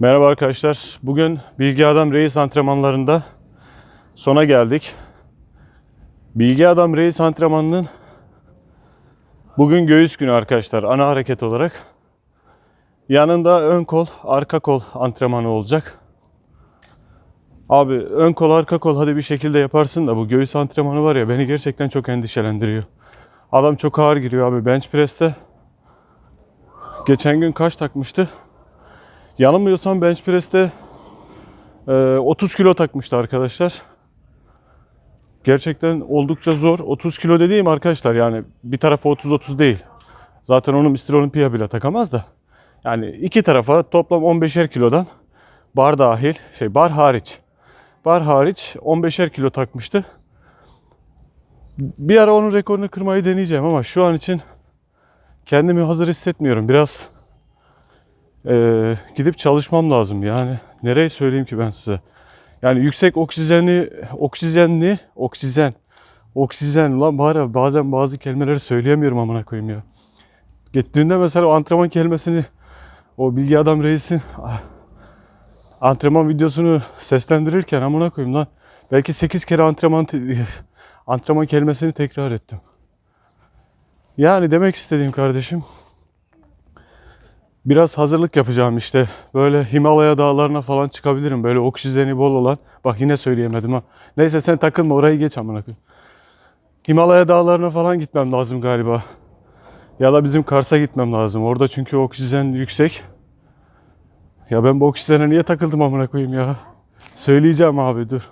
Merhaba arkadaşlar. Bugün Bilgi Adam Reis antrenmanlarında sona geldik. Bilgi Adam Reis antrenmanının bugün göğüs günü arkadaşlar ana hareket olarak. Yanında ön kol, arka kol antrenmanı olacak. Abi ön kol, arka kol hadi bir şekilde yaparsın da bu göğüs antrenmanı var ya beni gerçekten çok endişelendiriyor. Adam çok ağır giriyor abi bench press'te. Geçen gün kaç takmıştı? Yanılmıyorsam bench press'te e, 30 kilo takmıştı arkadaşlar. Gerçekten oldukça zor. 30 kilo dediğim arkadaşlar yani bir tarafa 30-30 değil. Zaten onu Mr. Olympia bile takamaz da. Yani iki tarafa toplam 15'er kilodan bar dahil, şey bar hariç. Bar hariç 15'er kilo takmıştı. Bir ara onun rekorunu kırmayı deneyeceğim ama şu an için kendimi hazır hissetmiyorum. Biraz ee, gidip çalışmam lazım yani. Nereye söyleyeyim ki ben size? Yani yüksek oksijeni, oksijenli, oksijen, oksijen lan bari bazen bazı kelimeleri söyleyemiyorum amına koyayım ya. Gittiğinde mesela o antrenman kelimesini o bilgi adam reisin ah, antrenman videosunu seslendirirken amına koyayım lan. Belki 8 kere antrenman antrenman kelimesini tekrar ettim. Yani demek istediğim kardeşim Biraz hazırlık yapacağım işte. Böyle Himalaya dağlarına falan çıkabilirim. Böyle oksijeni bol olan. Bak yine söyleyemedim ha. Neyse sen takılma orayı geç amına koyayım. Himalaya dağlarına falan gitmem lazım galiba. Ya da bizim Kars'a gitmem lazım. Orada çünkü oksijen yüksek. Ya ben bu oksijene niye takıldım amına koyayım ya? Söyleyeceğim abi dur.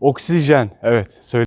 Oksijen. Evet söyle.